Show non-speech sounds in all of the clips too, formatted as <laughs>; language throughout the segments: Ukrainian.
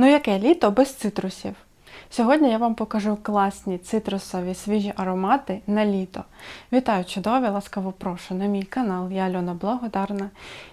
Ну яке літо без цитрусів? Сьогодні я вам покажу класні цитрусові свіжі аромати на літо. Вітаю чудові, ласкаво прошу на мій канал. Я Альона Благодарна.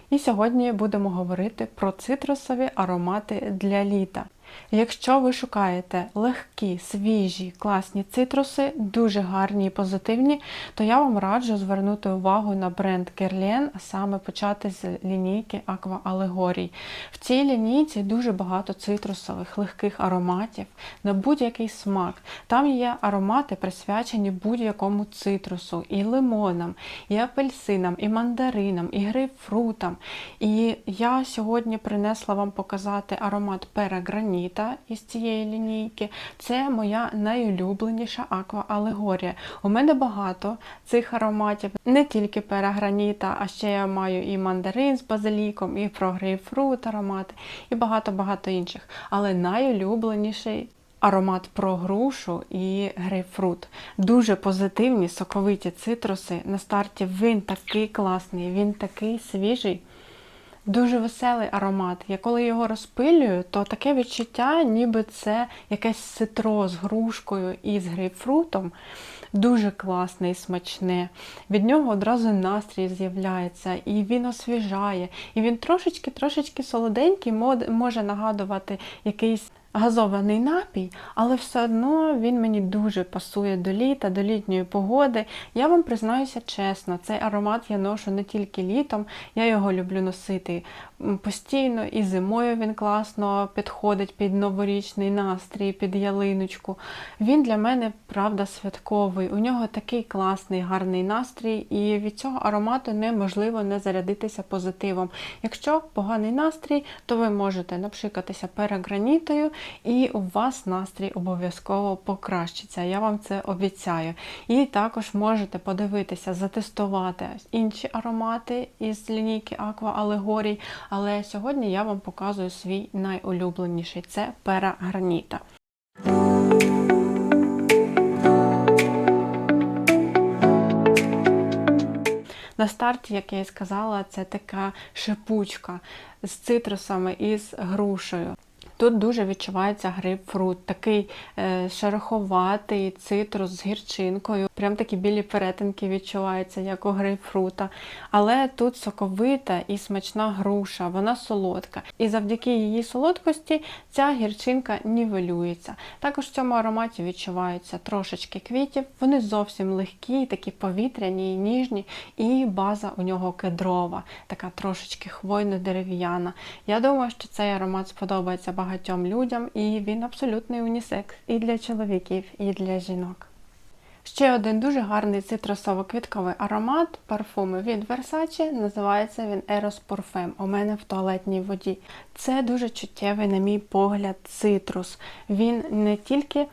І сьогодні будемо говорити про цитрусові аромати для літа. Якщо ви шукаєте легкі, свіжі, класні цитруси, дуже гарні і позитивні, то я вам раджу звернути увагу на бренд Guerlain, а саме почати з лінійки Aqua Allegory. В цій лінійці дуже багато цитрусових легких ароматів на будь-який смак. Там є аромати, присвячені будь-якому цитрусу, і лимонам, і апельсинам, і мандаринам, і грейпфрутам. І я сьогодні принесла вам показати аромат пера граніта із цієї лінійки. Це моя найулюбленіша аква алегорія. У мене багато цих ароматів, не тільки пераграніта, а ще я маю і мандарин з базиліком, і про грейпфрут аромати, і багато-багато інших. Але найулюбленіший Аромат про грушу і грейпфрут. Дуже позитивні, соковиті цитруси. На старті він такий класний, він такий свіжий. Дуже веселий аромат. Я коли його розпилюю, то таке відчуття, ніби це якесь ситро з грушкою і з грейпфрутом. Дуже класне і смачне. Від нього одразу настрій з'являється, і він освіжає. І він трошечки-трошечки солоденький, може нагадувати якийсь газований напій, але все одно він мені дуже пасує до літа, до літньої погоди. Я вам признаюся чесно, цей аромат я ношу не тільки літом, я його люблю носити постійно і зимою він класно підходить під новорічний настрій, під ялиночку. Він для мене, правда, святковий. У нього такий класний, гарний настрій, і від цього аромату неможливо не зарядитися позитивом. Якщо поганий настрій, то ви можете напшикатися перегранітою, і у вас настрій обов'язково покращиться. Я вам це обіцяю. І також можете подивитися, затестувати інші аромати із лінійки Aqua Allegory, але сьогодні я вам показую свій найулюбленіший це пера граніта. На старті, як я і сказала, це така шипучка з цитрусами і з грушею. Тут дуже відчувається грейпфрут, такий е, шероховатий цитрус з гірчинкою. Прям такі білі перетинки відчуваються, як у грейпфрута. Але тут соковита і смачна груша, вона солодка. І завдяки її солодкості ця гірчинка нівелюється. Також в цьому ароматі відчуваються трошечки квітів, вони зовсім легкі, такі повітряні і ніжні, і база у нього кедрова, така трошечки хвойно-дерев'яна. Я думаю, що цей аромат сподобається багато багатьом людям, і він абсолютний унісекс і для чоловіків, і для жінок. Ще один дуже гарний цитрусово-квітковий аромат парфуми від Versace, називається він Eros Parfum. У мене в туалетній воді. Це дуже чуттєвий, на мій погляд, цитрус. Він не тільки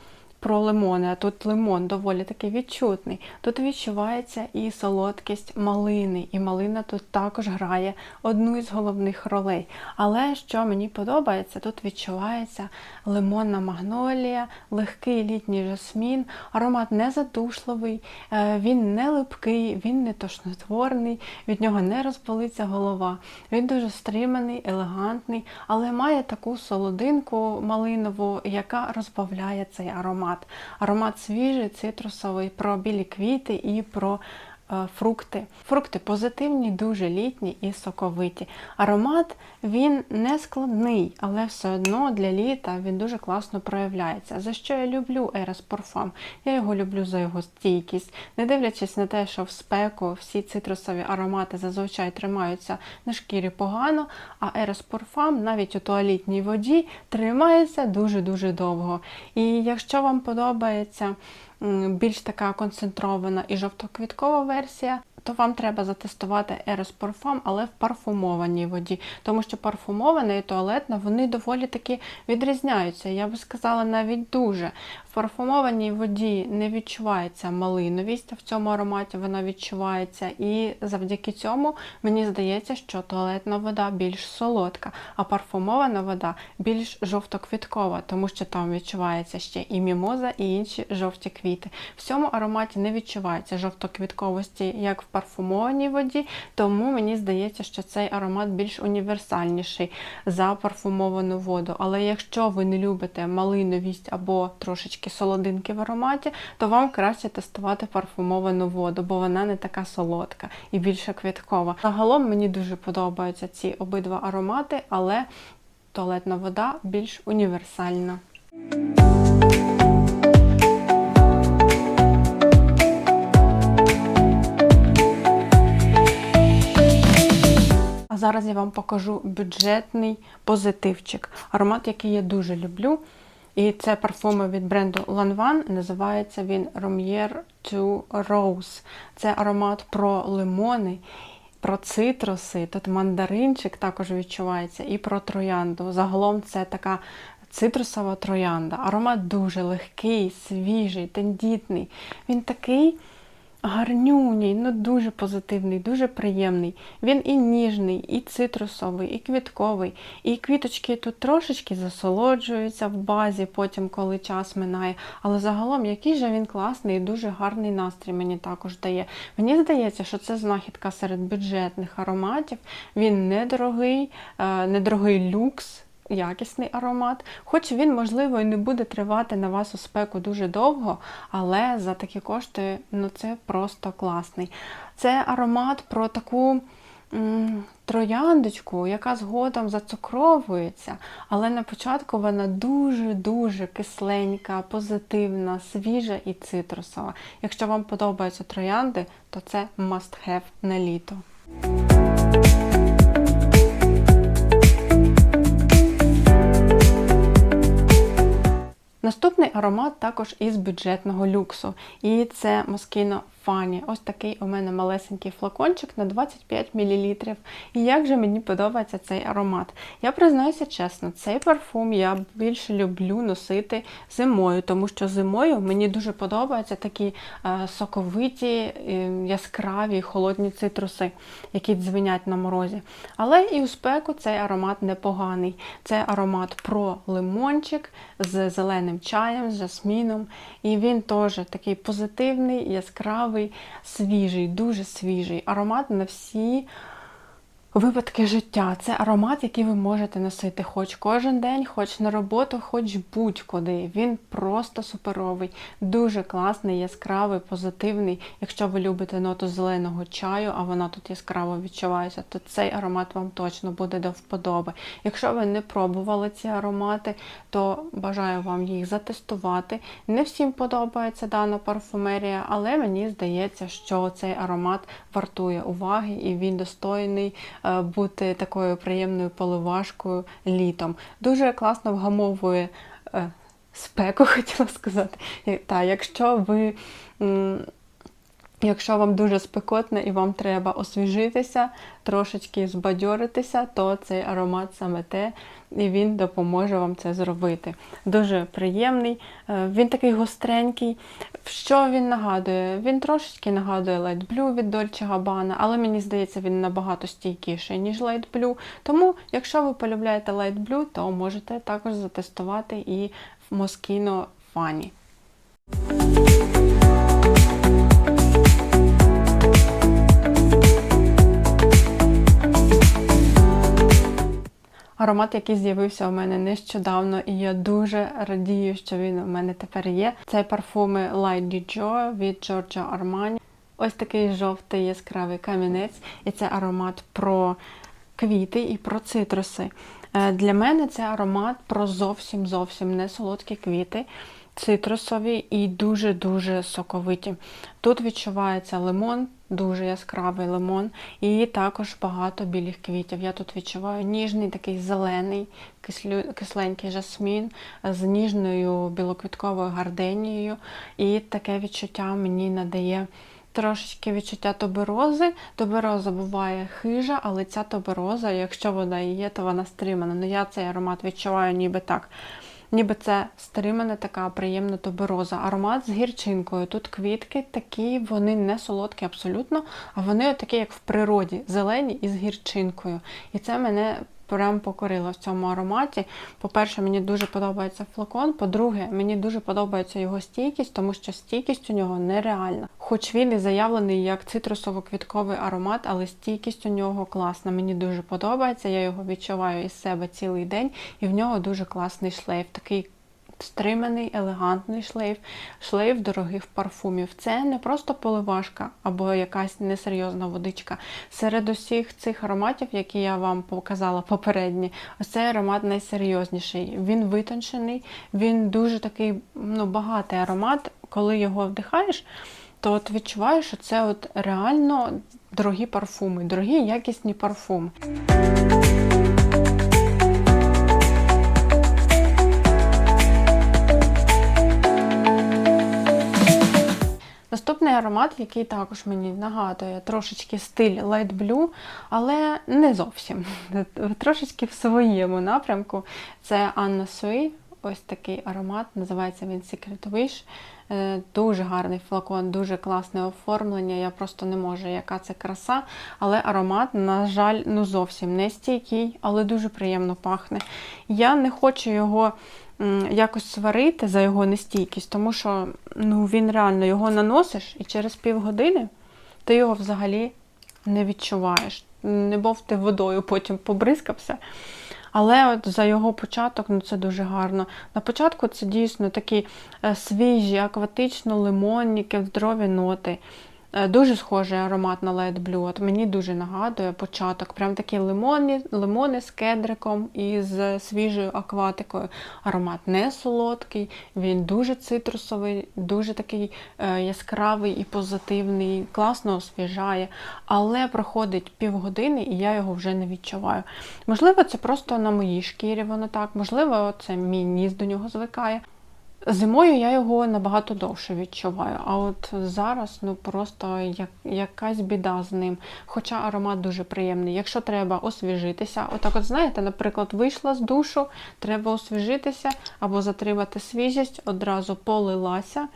про лимони, а тут лимон доволі таки відчутний. Тут відчувається і солодкість малини, і малина тут також грає одну із головних ролей. Але що мені подобається, тут відчувається лимонна магнолія, легкий літній жасмін, аромат не задушливий, е, він не липкий, він не тошнотворний, від нього не розпалиться голова. Він дуже стриманий, елегантний, але має таку солодинку малинову, яка розбавляє цей аромат аромат. Аромат свіжий, цитрусовий, про білі квіти і про фрукти. Фрукти позитивні, дуже літні і соковиті. Аромат він не складний, але все одно для літа він дуже класно проявляється. За що я люблю Ерес Парфам? Я його люблю за його стійкість. Не дивлячись на те, що в спеку всі цитрусові аромати зазвичай тримаються на шкірі погано, а Ерес Парфам навіть у туалітній воді тримається дуже-дуже довго. І якщо вам подобається більш така концентрована і жовтоквіткова версія то вам треба затестувати Eros Parfum, але в парфумованій воді. Тому що парфумована і туалетна вони доволі таки відрізняються. Я би сказала, навіть дуже. В парфумованій воді не відчувається малиновість, в цьому ароматі вона відчувається. І завдяки цьому мені здається, що туалетна вода більш солодка, а парфумована вода більш жовтоквіткова, тому що там відчувається ще і мімоза, і інші жовті квіти. В цьому ароматі не відчувається жовтоквітковості, як в парфумованій воді, тому мені здається, що цей аромат більш універсальніший за парфумовану воду. Але якщо ви не любите малиновість або трошечки солодинки в ароматі, то вам краще тестувати парфумовану воду, бо вона не така солодка і більше квіткова. Загалом мені дуже подобаються ці обидва аромати, але туалетна вода більш універсальна. А зараз я вам покажу бюджетний позитивчик. Аромат, який я дуже люблю. І це парфуми від бренду Lanvin. Називається він Romier to Rose. Це аромат про лимони, про цитруси. Тут мандаринчик також відчувається, і про троянду. Загалом це така цитрусова троянда. Аромат дуже легкий, свіжий, тендітний. Він такий гарнюній, ну дуже позитивний, дуже приємний. Він і ніжний, і цитрусовий, і квітковий. І квіточки тут трошечки засолоджуються в базі, потім, коли час минає. Але загалом, який же він класний і дуже гарний настрій мені також дає. Мені здається, що це знахідка серед бюджетних ароматів. Він недорогий, е, недорогий люкс якісний аромат, хоч він, можливо, і не буде тривати на вас у спеку дуже довго, але за такі кошти ну це просто класний. Це аромат про таку трояндочку, яка згодом зацукровується, але на початку вона дуже-дуже кисленька, позитивна, свіжа і цитрусова. Якщо вам подобаються троянди, то це must have на літо. Наступний аромат також із бюджетного люксу. І це Moschino Fanny. Ось такий у мене малесенький флакончик на 25 мл. І як же мені подобається цей аромат. Я признаюся чесно, цей парфум я більше люблю носити зимою, тому що зимою мені дуже подобаються такі е, соковиті, е, яскраві, холодні цитруси, які дзвенять на морозі. Але і у спеку цей аромат непоганий. Це аромат про лимончик з зеленим чаєм, з жасміном. І він теж такий позитивний, яскравий, свіжий, дуже свіжий. Аромат на всі випадки життя. Це аромат, який ви можете носити хоч кожен день, хоч на роботу, хоч будь-куди. Він просто суперовий, дуже класний, яскравий, позитивний. Якщо ви любите ноту зеленого чаю, а вона тут яскраво відчувається, то цей аромат вам точно буде до вподоби. Якщо ви не пробували ці аромати, то бажаю вам їх затестувати. Не всім подобається дана парфумерія, але мені здається, що цей аромат вартує уваги і він достойний бути такою приємною поливашкою літом. Дуже класно вгамовує е, спеку, <laughs> хотіла сказати. Та, якщо ви. Якщо вам дуже спекотно і вам треба освіжитися, трошечки збадьоритися, то цей аромат саме те, і він допоможе вам це зробити. Дуже приємний, е, він такий гостренький. Що він нагадує? Він трошечки нагадує Light Blue від Dolce Gabbana, але мені здається, він набагато стійкіший, ніж Light Blue. Тому, якщо ви полюбляєте Light Blue, то можете також затестувати і в Moschino Fanny. Аромат, який з'явився у мене нещодавно, і я дуже радію, що він у мене тепер є. Це парфуми Light Joe від Giorgio Armani. Ось такий жовтий яскравий камінець, і це аромат про квіти і про цитруси. Е, Для мене це аромат про зовсім зовсім не солодкі квіти, цитрусові і дуже-дуже соковиті. Тут відчувається лимон, дуже яскравий лимон, і також багато білих квітів. Я тут відчуваю ніжний такий зелений, кислю, кисленький жасмін з ніжною білоквітковою гарденією. І таке відчуття мені надає. Трошечки відчуття туберози. Тубероза буває хижа, але ця тубероза, якщо вона є, то вона стримана. Ну я цей аромат відчуваю ніби так. Ніби це стримана така приємна тубероза. Аромат з гірчинкою. Тут квітки такі, вони не солодкі абсолютно, а вони такі, як в природі, зелені і з гірчинкою. І це мене прям покорила в цьому ароматі. По-перше, мені дуже подобається флакон. По-друге, мені дуже подобається його стійкість, тому що стійкість у нього нереальна. Хоч він і заявлений як цитрусово-квітковий аромат, але стійкість у нього класна. Мені дуже подобається. Я його відчуваю із себе цілий день, і в нього дуже класний шлейф. Такий стриманий, елегантний шлейф, шлейф дорогих парфумів. Це не просто поливашка або якась несерйозна водичка. Серед усіх цих ароматів, які я вам показала попередні, ось цей аромат найсерйозніший. Він витончений, він дуже такий ну, багатий аромат. Коли його вдихаєш, то от відчуваєш, що це от реально дорогі парфуми, дорогі якісні парфуми. Наступний аромат, який також мені нагадує трошечки стиль Light Blue, але не зовсім. <laughs> Трошечки в своєму напрямку. Це Anna Sui. Ось такий аромат, називається він Secret Wish. Е, Дуже гарний флакон, дуже класне оформлення. Я просто не можу, яка це краса. Але аромат, на жаль, ну зовсім не стійкий, але дуже приємно пахне. Я не хочу його якось сварити за його нестійкість, тому що ну, він реально його наносиш і через півгодини ти його взагалі не відчуваєш. Не бов ти водою потім побризкався. Але от за його початок ну це дуже гарно. На початку це дійсно такі е, свіжі, акватично-лимонні, кевдрові ноти. Е, Дуже схожий аромат на Light Blue. От мені дуже нагадує початок. Прям такі лимони, лимони з кедриком і з свіжою акватикою. Аромат не солодкий, він дуже цитрусовий, дуже такий е, яскравий і позитивний, класно освіжає. Але проходить півгодини і я його вже не відчуваю. Можливо, це просто на моїй шкірі воно так, можливо, це мій ніс до нього звикає. Зимою я його набагато довше відчуваю, а от зараз ну просто як, якась біда з ним. Хоча аромат дуже приємний. Якщо треба освіжитися, отак, от знаєте, наприклад, вийшла з душу, треба освіжитися або затримати свіжість, одразу полилася.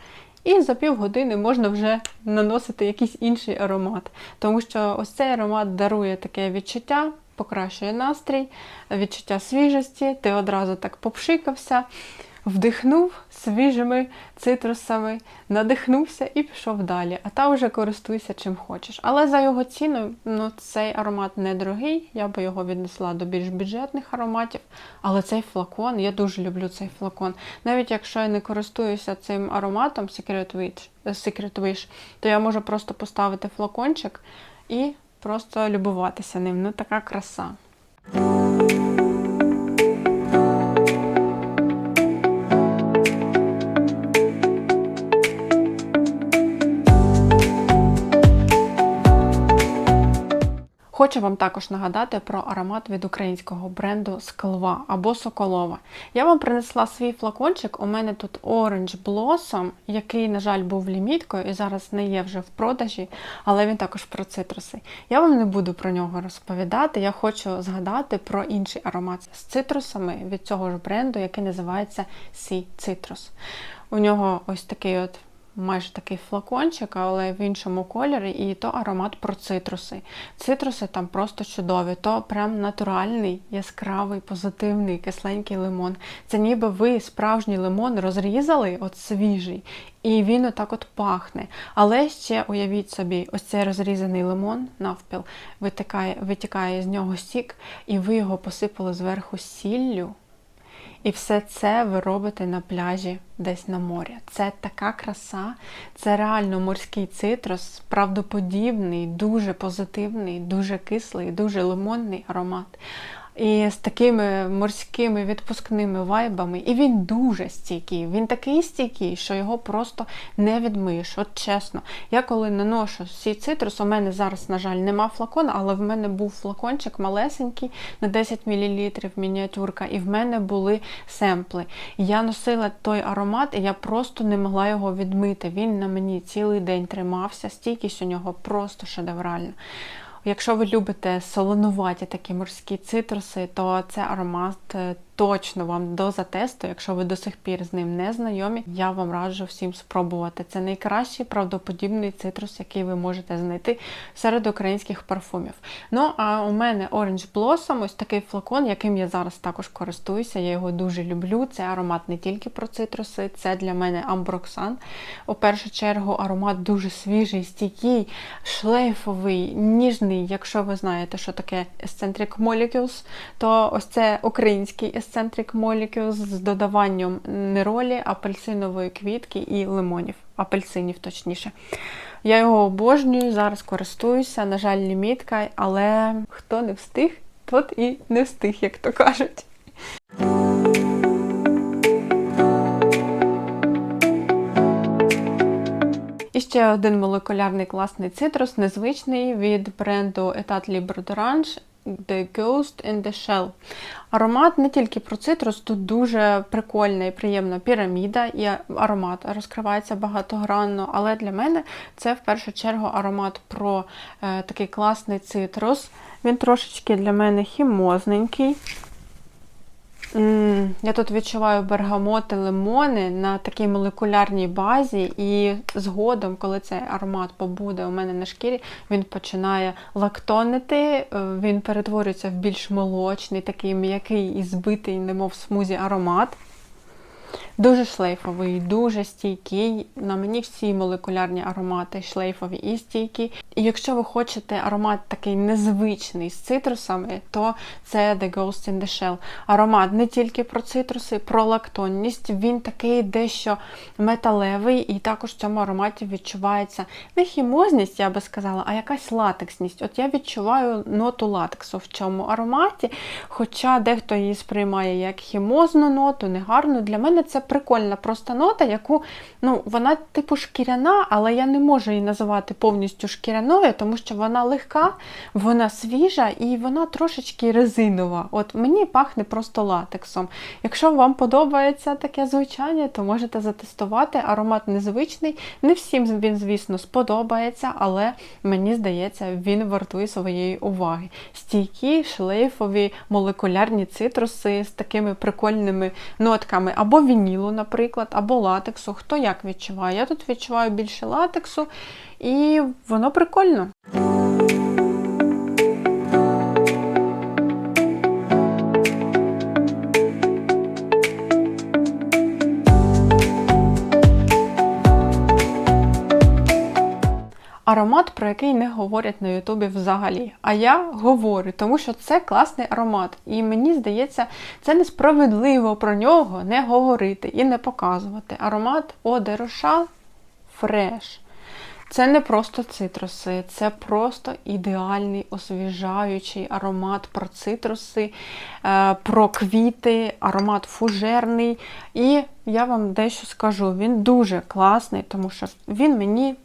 І за півгодини можна вже наносити якийсь інший аромат. Тому що ось цей аромат дарує таке відчуття, покращує настрій, відчуття свіжості, ти одразу так попшикався вдихнув свіжими цитрусами, надихнувся і пішов далі. А там вже користуйся чим хочеш. Але за його ціну ну, цей аромат недорогий, я би його віднесла до більш бюджетних ароматів. Але цей флакон, я дуже люблю цей флакон. Навіть якщо я не користуюся цим ароматом Secret Wish, Secret Wish то я можу просто поставити флакончик і просто любуватися ним. Ну, така краса. Хочу вам також нагадати про аромат від українського бренду Склва або Соколова. Я вам принесла свій флакончик. У мене тут Orange Blossom, який, на жаль, був ліміткою і зараз не є вже в продажі, але він також про цитруси. Я вам не буду про нього розповідати. Я хочу згадати про інший аромат з цитрусами від цього ж бренду, який називається Sea Citrus. У нього ось такий от майже такий флакончик, але в іншому кольорі, і то аромат про цитруси. Цитруси там просто чудові, то прям натуральний, яскравий, позитивний, кисленький лимон. Це ніби ви справжній лимон розрізали, от свіжий, і він отак от пахне. Але ще уявіть собі, ось цей розрізаний лимон навпіл витікає, витікає з нього сік, і ви його посипали зверху сіллю. І все це ви робите на пляжі десь на морі. Це така краса, це реально морський цитрус, правдоподібний, дуже позитивний, дуже кислий, дуже лимонний аромат і з такими морськими відпускними вайбами. І він дуже стійкий. Він такий стійкий, що його просто не відмиєш. От чесно, я коли наношу сій цитрус, у мене зараз, на жаль, нема флакона, але в мене був флакончик малесенький на 10 мл мініатюрка, і в мене були семпли. Я носила той аромат, і я просто не могла його відмити. Він на мені цілий день тримався, стійкість у нього просто шедевральна. Якщо ви любите солонуваті такі морські цитруси, то це аромат е, точно вам до затесту, якщо ви до сих пір з ним не знайомі, я вам раджу всім спробувати. Це найкращий правдоподібний цитрус, який ви можете знайти серед українських парфумів. Ну, а у мене Orange Blossom, ось такий флакон, яким я зараз також користуюся. Я його дуже люблю. Це аромат не тільки про цитруси, це для мене Амброксан. У першу чергу аромат дуже свіжий, стійкий, шлейфовий, ніжний. Якщо ви знаєте, що таке Eccentric Molecules, то ось це український Eccentric Molecules з додаванням неролі, апельсинової квітки і лимонів, апельсинів точніше. Я його обожнюю, зараз користуюся, на жаль, лімітка, але хто не встиг, тот і не встиг, як то кажуть. І ще один молекулярний класний цитрус, незвичний від бренду Etat Libre d'Orange The Ghost in the Shell. Аромат не тільки про цитрус, тут дуже прикольна і приємна піраміда, і аромат розкривається багатогранно, але для мене це в першу чергу аромат про е, такий класний цитрус. Він трошечки для мене хімозненький. Я тут відчуваю бергамоти, лимони на такій молекулярній базі, і згодом, коли цей аромат побуде у мене на шкірі, він починає лактонити, е, він перетворюється в більш молочний, такий м'який і збитий, немов смузі аромат. Дуже шлейфовий, дуже стійкий. На мені всі молекулярні аромати шлейфові і стійкі. І якщо ви хочете аромат такий незвичний з цитрусами, то це The Ghost in the Shell. Аромат не тільки про цитруси, про лактонність. Він такий дещо металевий, і також в цьому ароматі відчувається не хімозність, я би сказала, а якась латексність. От я відчуваю ноту латексу в цьому ароматі, хоча дехто її сприймає як хімозну ноту, негарну. Для мене це прикольна просто нота, яку ну, вона типу шкіряна, але я не можу її називати повністю шкіряною, тому що вона легка, вона свіжа і вона трошечки резинова. От мені пахне просто латексом. Якщо вам подобається таке звучання, то можете затестувати. Аромат незвичний. Не всім він, звісно, сподобається, але мені здається, він вартує своєї уваги. Стійкі, шлейфові, молекулярні цитруси з такими прикольними нотками або вінілу, наприклад, або латексу. Хто як відчуває? Я тут відчуваю більше латексу, і воно прикольно. Аромат, про який не говорять на Ютубі взагалі. А я говорю, тому що це класний аромат. І мені здається, це несправедливо про нього не говорити і не показувати. Аромат Rochelle Fresh. Це не просто цитруси, це просто ідеальний освіжаючий аромат про цитруси, е, про квіти, аромат фужерний. І я вам дещо скажу, він дуже класний, тому що він мені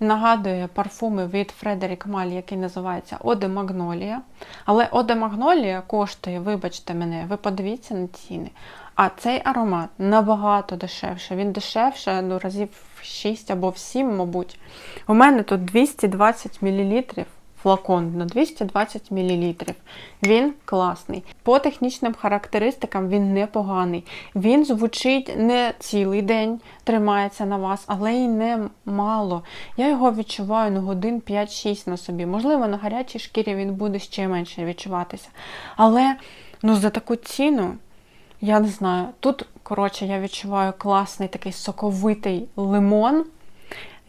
нагадує парфуми від Фредерік Маль, який називається Оде Магнолія. Але Оде Магнолія коштує, вибачте мене, ви подивіться на ціни. А цей аромат набагато дешевше. Він дешевше ну, разів 6 або в 7, мабуть. У мене тут 220 мл флакон на 220 мл. Він класний. По технічним характеристикам він непоганий. Він звучить не цілий день, тримається на вас, але й не мало. Я його відчуваю на годин 5-6 на собі. Можливо, на гарячій шкірі він буде ще менше відчуватися. Але ну, за таку ціну. Я не знаю. Тут, коротше, я відчуваю класний такий соковитий лимон.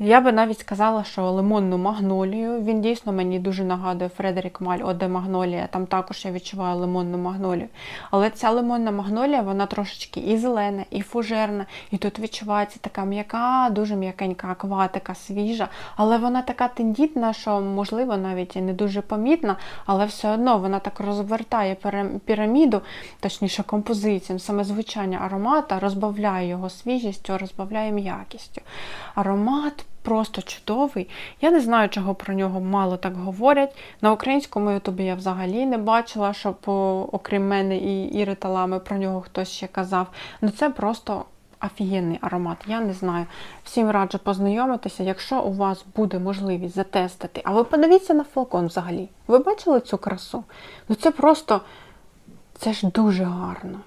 Я би навіть сказала, що лимонну магнолію. Він дійсно мені дуже нагадує Фредерік Маль Оде Магнолія. Там також я відчуваю лимонну магнолію. Але ця лимонна магнолія, вона трошечки і зелена, і фужерна. І тут відчувається така м'яка, дуже м'якенька акватика, свіжа. Але вона така тендітна, що, можливо, навіть і не дуже помітна, але все одно вона так розвертає піраміду, точніше композицію, саме звучання аромата, розбавляє його свіжістю, розбавляє м'якістю. Аромат просто чудовий. Я не знаю, чого про нього мало так говорять. На українському ютубі я взагалі не бачила, щоб, окрім мене і Іри Талами, про нього хтось ще казав. Ну це просто. Офігенний аромат, я не знаю. Всім раджу познайомитися, якщо у вас буде можливість затестити. А ви подивіться на флакон взагалі. Ви бачили цю красу? Ну це просто Це ж дуже гарно.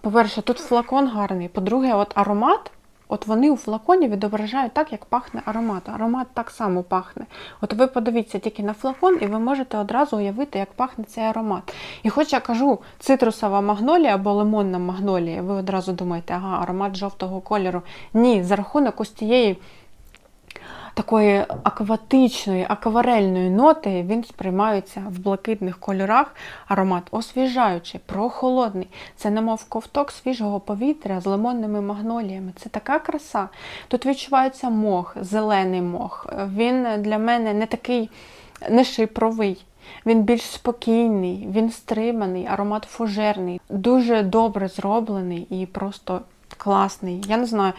По-перше, тут флакон гарний. По-друге, от аромат, от вони у флаконі відображають так, як пахне аромат. Аромат так само пахне. От ви подивіться тільки на флакон, і ви можете одразу уявити, як пахне цей аромат. І хоч я кажу цитрусова магнолія або лимонна магнолія, ви одразу думаєте, ага, аромат жовтого кольору. Ні, за рахунок ось тієї такої акватичної, акварельної ноти він сприймається в блакитних кольорах. Аромат освіжаючий, прохолодний. Це немов ковток свіжого повітря з лимонними магноліями. Це така краса. Тут відчувається мох, зелений мох. Він для мене не такий не шипровий. Він більш спокійний, він стриманий, аромат фужерний, дуже добре зроблений і просто класний. Я не знаю.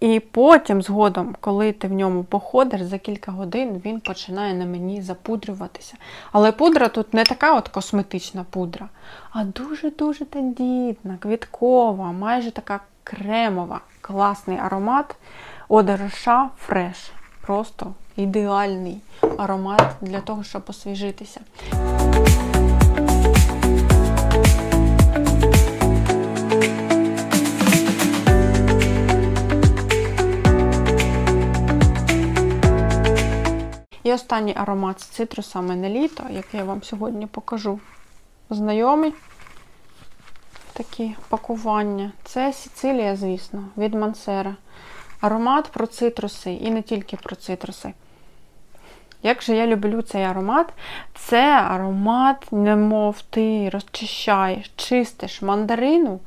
І потім, згодом, коли ти в ньому походиш, за кілька годин він починає на мені запудрюватися. Але пудра тут не така от косметична пудра, а дуже-дуже тендітна, квіткова, майже така кремова, класний аромат Одереша Фреш. Просто ідеальний аромат для того, щоб освіжитися. Останній аромат з цитрусами на літо, який я вам сьогодні покажу. Знайомі такі пакування. Це Сіцилія, звісно, від Мансера. Аромат про цитруси і не тільки про цитруси. Як же я люблю цей аромат, це аромат, немов ти розчищаєш, чистиш мандарину,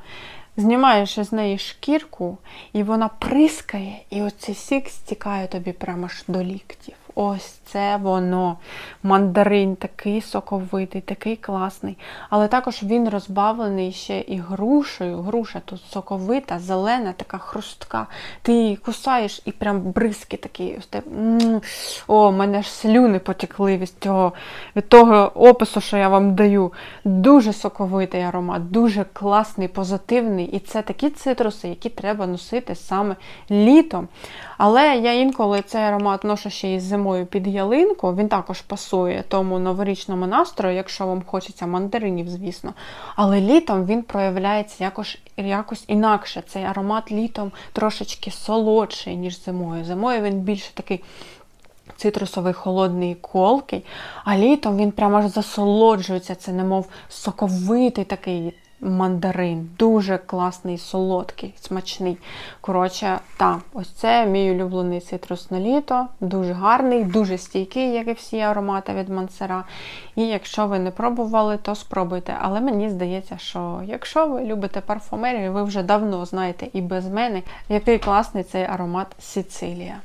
знімаєш із неї шкірку, і вона прискає, і оцей сік стікає тобі прямо аж до ліктів. Ось це воно. Мандарин такий соковитий, такий класний. Але також він розбавлений ще і грушею. Груша тут соковита, зелена, така хрустка. Ти її кусаєш і прям бризки такі. О, мене ж слюни потекли від цього, від того опису, що я вам даю. Дуже соковитий аромат, дуже класний, позитивний. І це такі цитруси, які треба носити саме літом. Але я інколи цей аромат ношу ще із зимою під ялинку. Він також пасує тому новорічному настрою, якщо вам хочеться мандаринів, звісно. Але літом він проявляється якось, якось інакше. Цей аромат літом трошечки солодший, ніж зимою. Зимою він більше такий. Цитрусовий холодний колкий, а літом він прямо аж засолоджується. Це немов соковитий такий мандарин. Дуже класний, солодкий, смачний. Коротше, так, ось це мій улюблений цитрус на літо. Дуже гарний, дуже стійкий, як і всі аромати від Мансера. І якщо ви не пробували, то спробуйте. Але мені здається, що якщо ви любите парфумерію, ви вже давно знаєте і без мене, який класний цей аромат Сицилія.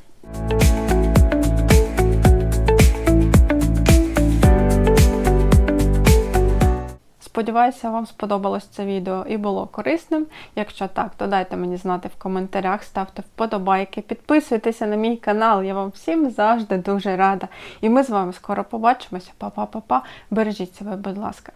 Сподіваюся, вам сподобалось це відео і було корисним. Якщо так, то дайте мені знати в коментарях, ставте вподобайки, підписуйтеся на мій канал. Я вам всім завжди дуже рада. І ми з вами скоро побачимося. Па-па-па-па. Бережіть себе, будь ласка.